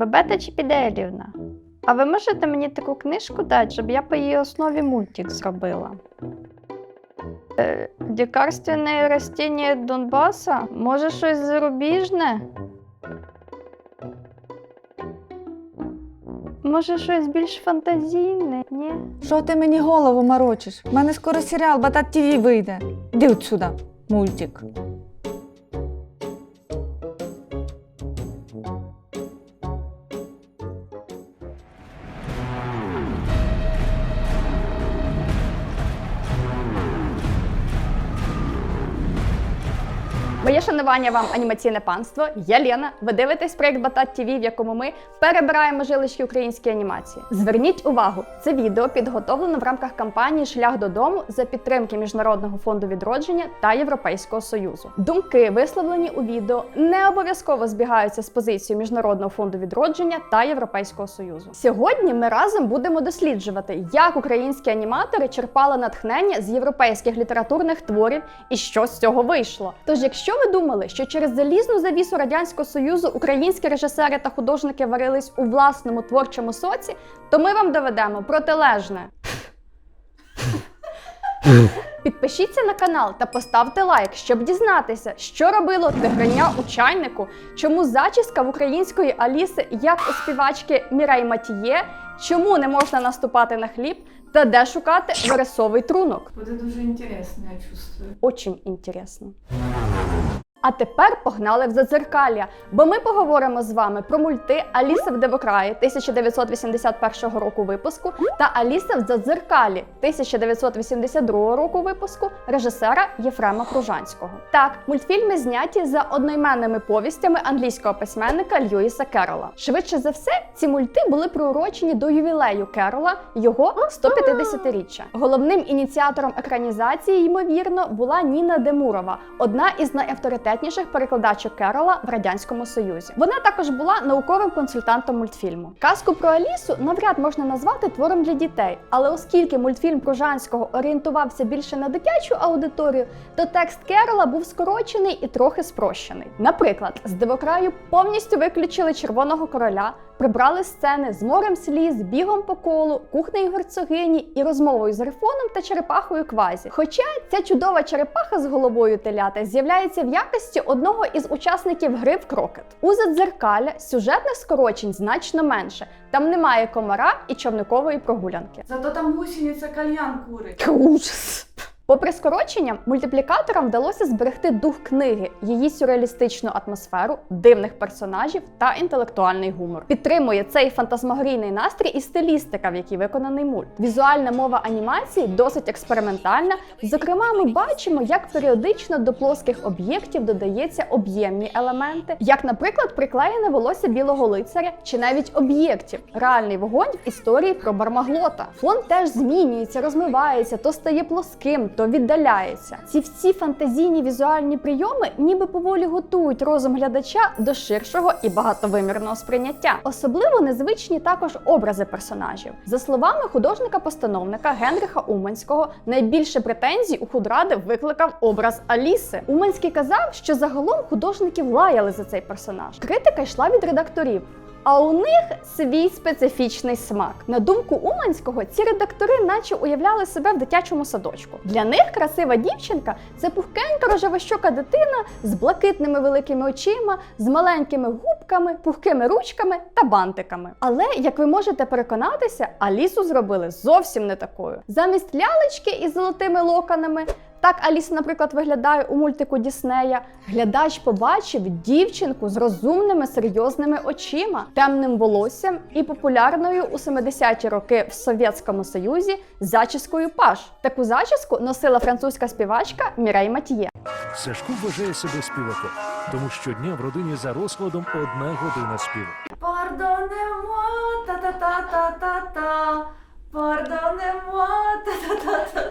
Бабета Чіпіделівна, а ви можете мені таку книжку дати, щоб я по її основі мультик зробила? Е, Лікарственне растіння Донбаса? Може, щось зарубіжне? Може, щось більш фантазійне, ні? Що ти мені голову морочиш? У мене скоро серіал Батат ТВ вийде. Іди отсюда, мультик. Шанування вам анімаційне панство. Я Лена. Ви дивитесь проєкт Батат ТВ, в якому ми перебираємо жилищі української анімації. Зверніть увагу, це відео підготовлено в рамках кампанії Шлях додому за підтримки Міжнародного фонду відродження та Європейського союзу. Думки, висловлені у відео, не обов'язково збігаються з позицією Міжнародного фонду відродження та Європейського союзу. Сьогодні ми разом будемо досліджувати, як українські аніматори черпали натхнення з європейських літературних творів і що з цього вийшло. Тож, якщо ви думали, що через залізну завісу радянського союзу українські режисери та художники варились у власному творчому соці, то ми вам доведемо протилежне. Підпишіться на канал та поставте лайк, щоб дізнатися, що робило тигриня у чайнику, чому зачіска в української Аліси, як у співачки Мірей Матіє, чому не можна наступати на хліб та де шукати вересовий трунок. Буде дуже інтересно, я чувствую. Очень інтересно. А тепер погнали в зазеркалля, бо ми поговоримо з вами про мульти Аліса в Девокраї 1981 року випуску та Аліса в Зазеркалі 1982 року випуску режисера Єфрема Кружанського. Так, мультфільми зняті за одноіменними повістями англійського письменника Льюіса Керрола. Швидше за все, ці мульти були приурочені до ювілею Керрола, його 150-річчя. Головним ініціатором екранізації, ймовірно, була Ніна Демурова, одна із найавторитетніших перекладачок Керола в радянському союзі. Вона також була науковим консультантом мультфільму. Казку про Алісу навряд можна назвати твором для дітей, але оскільки мультфільм Кружанського орієнтувався більше на дитячу аудиторію, то текст Керола був скорочений і трохи спрощений. Наприклад, з дивокраю повністю виключили червоного короля, прибрали сцени з морем сліз, бігом по колу, кухнею герцогині і розмовою з грифоном та черепахою квазі. Хоча ця чудова черепаха з головою теляти з'являється в якості одного із учасників гри в крокет. У задзеркаля сюжетних скорочень значно менше. Там немає комара і човникової прогулянки. Зато там гусениця кальян курить. Ужас. Попри скорочення, мультиплікаторам вдалося зберегти дух книги, її сюрреалістичну атмосферу, дивних персонажів та інтелектуальний гумор. Підтримує цей фантасмагорійний настрій і стилістика, в якій виконаний мульт. Візуальна мова анімації досить експериментальна. Зокрема, ми бачимо, як періодично до плоских об'єктів додається об'ємні елементи, як, наприклад, приклеєне волосся білого лицаря чи навіть об'єктів, реальний вогонь в історії про Бармаглота. Фон теж змінюється, розмивається, то стає плоским, то віддаляється. Ці всі фантазійні візуальні прийоми ніби поволі готують розум глядача до ширшого і багатовимірного сприйняття. Особливо незвичні також образи персонажів. За словами художника-постановника Генриха Уманського, найбільше претензій у худради викликав образ Аліси. Уманський казав, що загалом художників лаяли за цей персонаж. Критика йшла від редакторів. А у них свій специфічний смак. На думку Уманського, ці редактори, наче уявляли себе в дитячому садочку. Для них красива дівчинка це пухкенька рожевощока дитина з блакитними великими очима, з маленькими губками, пухкими ручками та бантиками. Але як ви можете переконатися, Алісу зробили зовсім не такою. Замість лялечки із золотими локонами. Так Аліса, наприклад, виглядає у мультику Діснея. Глядач побачив дівчинку з розумними серйозними очима, темним волоссям і популярною у 70-ті роки в Совєтському Союзі зачіскою паш. Таку зачіску носила французька співачка Мірей Матіє. Сашко вважає себе співаком, тому щодня в родині за розкладом одна година співу. Пардонемо, та-та-та-та-та-та. Та-та-та-та-та.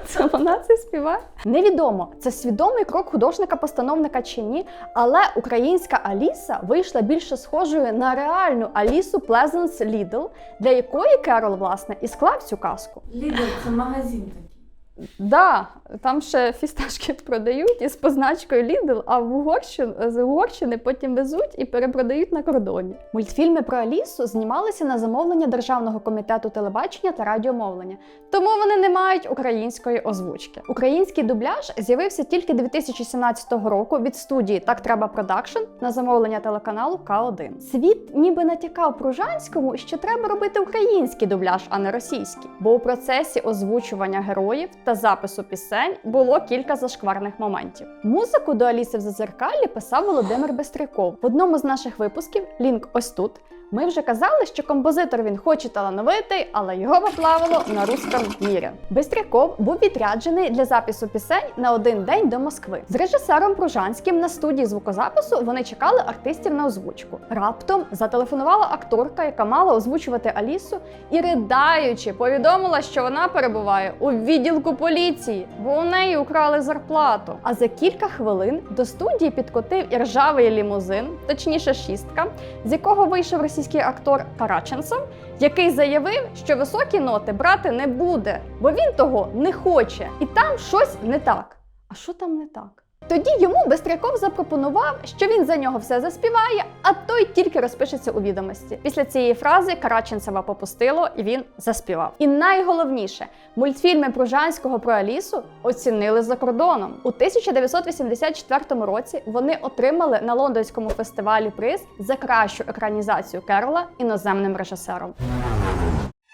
Це вона це співає? Невідомо, це свідомий крок художника-постановника чи ні, але українська Аліса вийшла більше схожою на реальну Алісу Плезенс Лідл, для якої Керол, власне, і склав цю казку. Лідл це магазин такий. Да, там ще фісташки продають із позначкою Lidl, а в Угорщину, з Угорщини потім везуть і перепродають на кордоні. Мультфільми про Алісу знімалися на замовлення Державного комітету телебачення та радіомовлення, тому вони не мають української озвучки. Український дубляж з'явився тільки 2017 року від студії Так треба продакшн на замовлення телеканалу К1. Світ ніби натякав Пружанському, що треба робити український дубляж, а не російський. Бо у процесі озвучування героїв та запису пісень було кілька зашкварних моментів. Музику до Аліси в Зазеркалі писав Володимир Бестряков. В одному з наших випусків лінк ось тут. Ми вже казали, що композитор він хоч і талановитий, але його поплавило на русском мірі. Бистряков був відряджений для запису пісень на один день до Москви. З режисером Пружанським на студії звукозапису вони чекали артистів на озвучку. Раптом зателефонувала акторка, яка мала озвучувати Алісу, і ридаючи, повідомила, що вона перебуває у відділку поліції, бо у неї украли зарплату. А за кілька хвилин до студії підкотив і ржавий лімузин, точніше шістка, з якого вийшов російський актор Караченцев, який заявив, що високі ноти брати не буде, бо він того не хоче, і там щось не так. А що там не так? Тоді йому Бестряков запропонував, що він за нього все заспіває, а той тільки розпишеться у відомості. Після цієї фрази Караченцева попустило, і він заспівав. І найголовніше, мультфільми Пружанського про Алісу оцінили за кордоном. У 1984 році вони отримали на лондонському фестивалі приз за кращу екранізацію Керола іноземним режисером.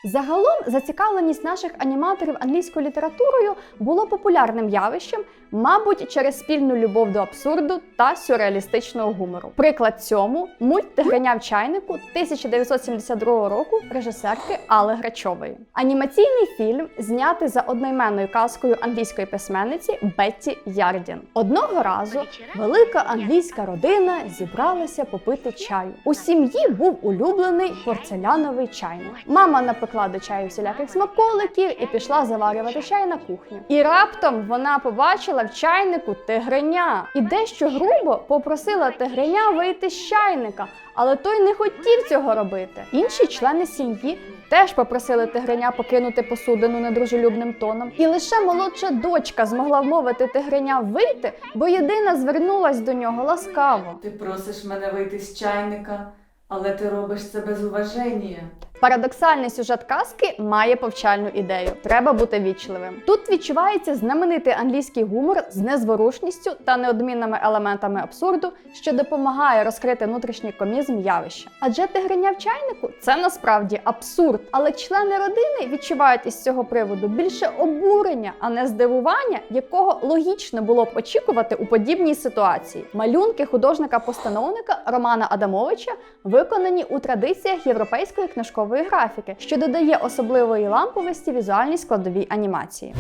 Загалом зацікавленість наших аніматорів англійською літературою було популярним явищем, мабуть, через спільну любов до абсурду та сюрреалістичного гумору. Приклад цьому мульт «Тигриня в чайнику 1972 року режисерки Алли Грачової. Анімаційний фільм знятий за одноіменною казкою англійської письменниці Бетті Ярдін. Одного разу велика англійська родина зібралася попити чаю. У сім'ї був улюблений порцеляновий чайник. Мама напекла до чаю всіляких смаколиків і пішла заварювати чай на кухню. І раптом вона побачила в чайнику тигриня і дещо грубо попросила тигриня вийти з чайника, але той не хотів цього робити. Інші члени сім'ї теж попросили тигриня покинути посудину недружелюбним тоном. І лише молодша дочка змогла вмовити тигриня вийти, бо єдина звернулась до нього ласкаво. Ти просиш мене вийти з чайника, але ти робиш це без уваження. Парадоксальний сюжет казки має повчальну ідею. Треба бути вічливим. Тут відчувається знаменитий англійський гумор з незворушністю та неодмінними елементами абсурду, що допомагає розкрити внутрішній комізм явища. Адже тигриня в чайнику це насправді абсурд. Але члени родини відчувають із цього приводу більше обурення, а не здивування, якого логічно було б очікувати у подібній ситуації. Малюнки художника-постановника Романа Адамовича виконані у традиціях європейської книжкової графіки, що додає особливої ламповості візуальній складовій анімації.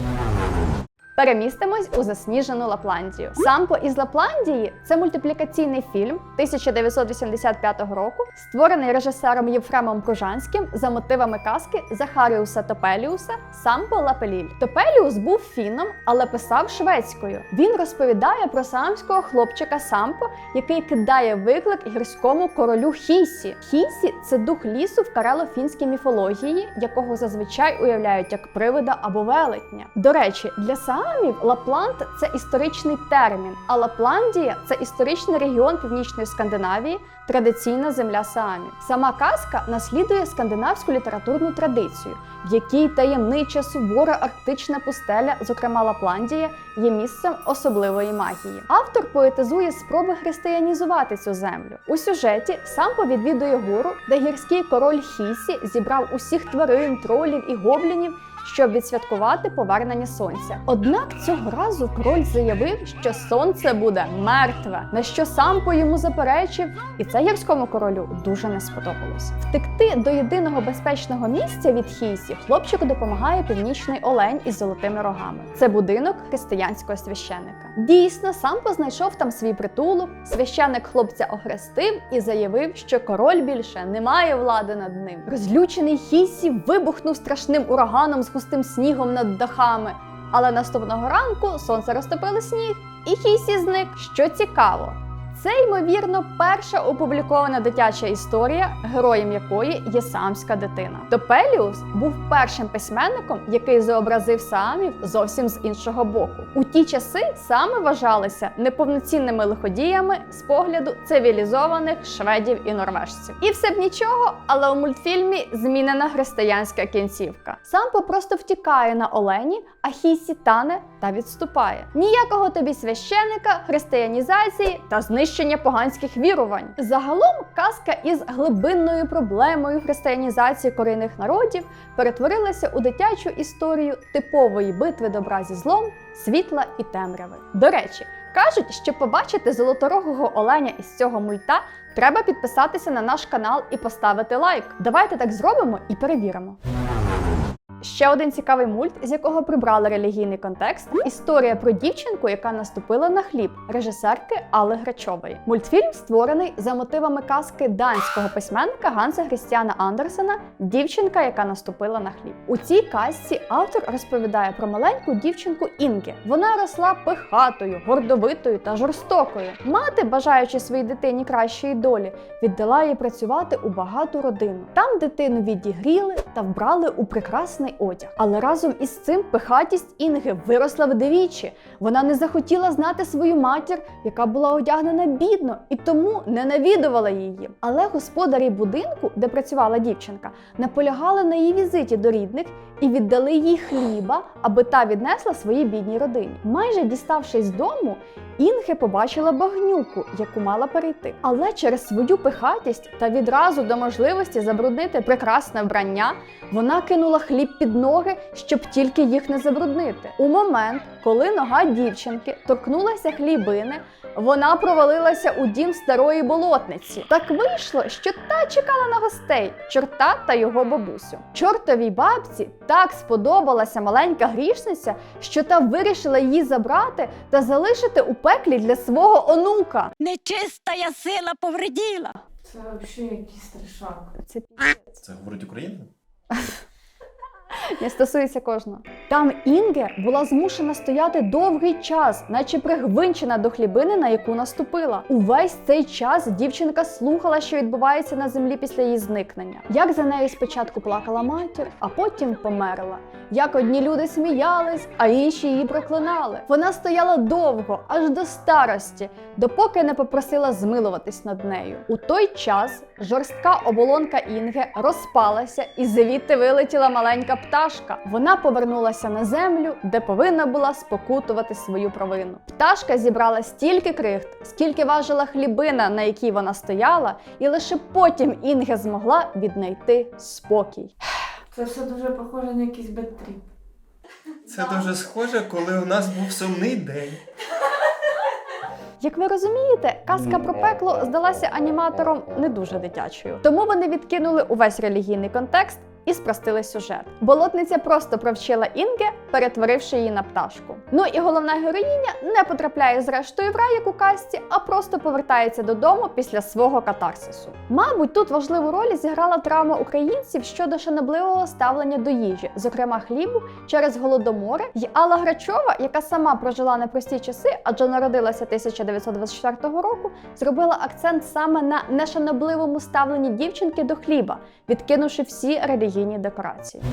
Перемістимось у засніжену Лапландію. Сампо із Лапландії це мультиплікаційний фільм 1985 року, створений режисером Євфремом Пружанським за мотивами казки Захаріуса Топеліуса Сампо Лапеліль. Топеліус був фіном, але писав шведською. Він розповідає про самського хлопчика Сампо, який кидає виклик гірському королю Хісі. Хісі це дух лісу в карело-фінській міфології, якого зазвичай уявляють як привида або велетня. До речі, для саамів Лапланд це історичний термін, а Лапландія це історичний регіон північної Скандинавії, традиційна земля саамів. Сама казка наслідує скандинавську літературну традицію, в якій таємнича сувора арктична пустеля, зокрема Лапландія, є місцем особливої магії. Автор поетизує спроби християнізувати цю землю. У сюжеті Сампо відвідує гору, де гірський король Хісі зібрав усіх тварин, тролів і гоблінів. Щоб відсвяткувати повернення сонця. Однак цього разу король заявив, що сонце буде мертве, на що сам по йому заперечив, і це гірському королю дуже не сподобалось. Втекти до єдиного безпечного місця від Хісі хлопчику допомагає північний олень із золотими рогами. Це будинок християнського священика. Дійсно, сам познайшов там свій притулок. Священик хлопця охрестив і заявив, що король більше не має влади над ним. Розлючений Хісі вибухнув страшним ураганом з густим снігом над дахами. Але наступного ранку сонце розтопило сніг, і Хісі зник. Що цікаво, Це, ймовірно, перша опублікована дитяча історія, героєм якої є самська дитина. Топеліус був першим письменником, який зобразив самів зовсім з іншого боку. У ті часи сами вважалися неповноцінними лиходіями з погляду цивілізованих шведів і норвежців. І все б нічого, але у мультфільмі змінена християнська кінцівка. Сам попросту втікає на олені, а Хісі тане та відступає. Ніякого тобі священика, християнізації та знищення поганських вірувань. Загалом казка із глибинною проблемою християнізації корінних народів перетворилася у дитячу історію типової битви добра зі злом, світла і темряви. До речі, кажуть, щоб побачити золоторогого оленя із цього мульта, треба підписатися на наш канал і поставити лайк. Давайте так зробимо і перевіримо. Ще один цікавий мульт, з якого прибрали релігійний контекст історія про дівчинку, яка наступила на хліб режисерки Алли Грачової. Мультфільм створений за мотивами казки данського письменника Ганса Хрістіана Андерсена Дівчинка, яка наступила на хліб. У цій казці автор розповідає про маленьку дівчинку Інге. Вона росла пихатою, гордовитою та жорстокою. Мати, бажаючи своїй дитині кращої долі, віддала їй працювати у багату родину. Там дитину відігріли та вбрали у прекрасний одяг. Але разом із цим пихатість Інги виросла вдвічі. Вона не захотіла знати свою матір, яка була одягнена бідно, і тому ненавідувала її. Але господарі будинку, де працювала дівчинка, наполягали на її візиті до рідних і віддали їй хліба, аби та віднесла своїй бідній родині. Майже діставшись дому, Інге побачила багнюку, яку мала перейти. Але через свою пихатість та відразу до можливості забруднити прекрасне вбрання, вона кинула хліб під ноги, щоб тільки їх не забруднити. У момент, коли нога дівчинки торкнулася хлібини, вона провалилася у дім старої болотниці. Так вийшло, що та чекала на гостей чорта та його бабусю. Чортовій бабці так сподобалася маленька грішниця, що та вирішила її забрати та залишити у пеклі для свого онука. Нечистая сила повреділа. Це взагалі якийсь страшак. Це. Це говорить Україна? не стосується кожного. Там Інге була змушена стояти довгий час, наче пригвинчена до хлібини, на яку наступила. Увесь цей час дівчинка слухала, що відбувається на землі після її зникнення. Як за нею спочатку плакала матір, а потім померла. Як одні люди сміялись, а інші її проклинали. Вона стояла довго, аж до старості, допоки не попросила змилуватись над нею. У той час жорстка оболонка Інге розпалася, і звідти вилетіла маленька пташка. Вона повернулася на землю, де повинна була спокутувати свою провину. Пташка зібрала стільки крихт, скільки важила хлібина, на якій вона стояла, і лише потім Інге змогла віднайти спокій. Це все дуже похоже на якийсь беттріп. Це дуже схоже, коли у нас був сумний день. Як ви розумієте, казка про пекло здалася аніматорам не дуже дитячою, тому вони відкинули увесь релігійний контекст і спростили сюжет. Болотниця просто провчила Інге, перетворивши її на пташку. Ну і головна героїня не потрапляє зрештою в рай, як у казці, а просто повертається додому після свого катарсису. Мабуть, тут важливу роль зіграла травма українців щодо шанобливого ставлення до їжі, зокрема хлібу, через голодомори. І Алла Грачова, яка сама прожила непрості часи, адже народилася 1924 року, зробила акцент саме на нешанобливому ставленні дівчинки до хліба, відкинувши всі релігійні декорації.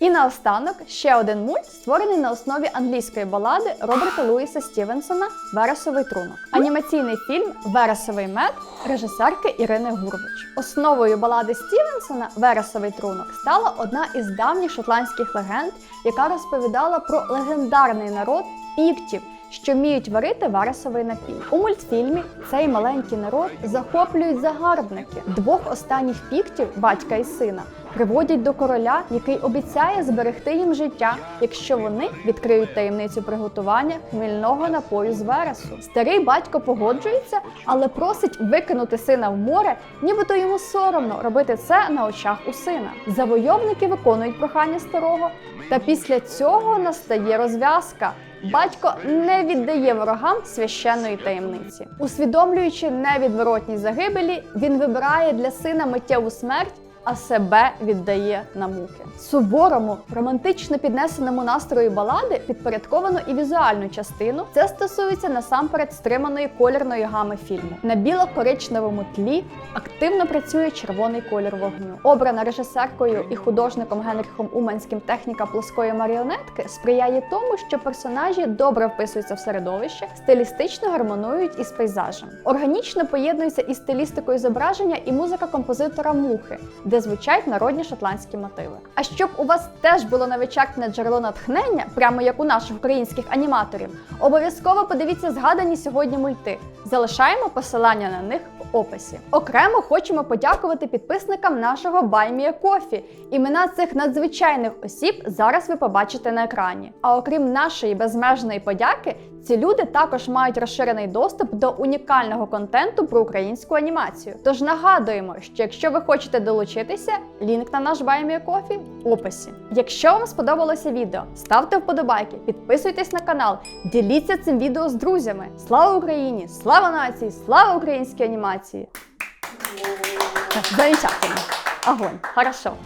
І наостанок ще один мульт, створений на основі англійської балади Роберта Луїса Стівенсона Вересовий трунок. Анімаційний фільм Вересовий мед режисерки Ірини Гурвич. Основою балади Стівенсона Вересовий трунок стала одна із давніх шотландських легенд, яка розповідала про легендарний народ піктів. Що вміють варити вересовий напій. У мультфільмі цей маленький народ захоплюють загарбники. Двох останніх піктів, батька і сина, приводять до короля, який обіцяє зберегти їм життя, якщо вони відкриють таємницю приготування хмільного напою з вересу. Старий батько погоджується, але просить викинути сина в море, нібито йому соромно робити це на очах у сина. Завойовники виконують прохання старого, та після цього настає розв'язка. Батько не віддає ворогам священної таємниці. Усвідомлюючи невідворотність загибелі, він вибирає для сина миттєву смерть а себе віддає на муки. Суворому, романтично піднесеному настрою балади підпорядковано і візуальну частину. Це стосується насамперед стриманої кольорної гами фільму. На біло-коричневому тлі активно працює червоний колір вогню. Обрана режисеркою і художником Генріхом Уманським техніка плоскої маріонетки сприяє тому, що персонажі добре вписуються в середовище, стилістично гармонують із пейзажем. Органічно поєднується із стилістикою зображення і музика композитора Мухи, де звучать народні шотландські мотиви. А щоб у вас теж було невичерпне джерело натхнення, прямо як у наших українських аніматорів, обов'язково подивіться згадані сьогодні мульти. Залишаємо посилання на них описі. Окремо хочемо подякувати підписникам нашого Баймія Кофі. Імена цих надзвичайних осіб зараз ви побачите на екрані. А окрім нашої безмежної подяки, ці люди також мають розширений доступ до унікального контенту про українську анімацію. Тож нагадуємо, що якщо ви хочете долучитися, лінк на наш Баймія Кофі в описі. Якщо вам сподобалося відео, ставте вподобайки, підписуйтесь на канал, діліться цим відео з друзями. Слава Україні! Слава нації! Слава українській анімації! Замечательно! Огонь! Хорошо!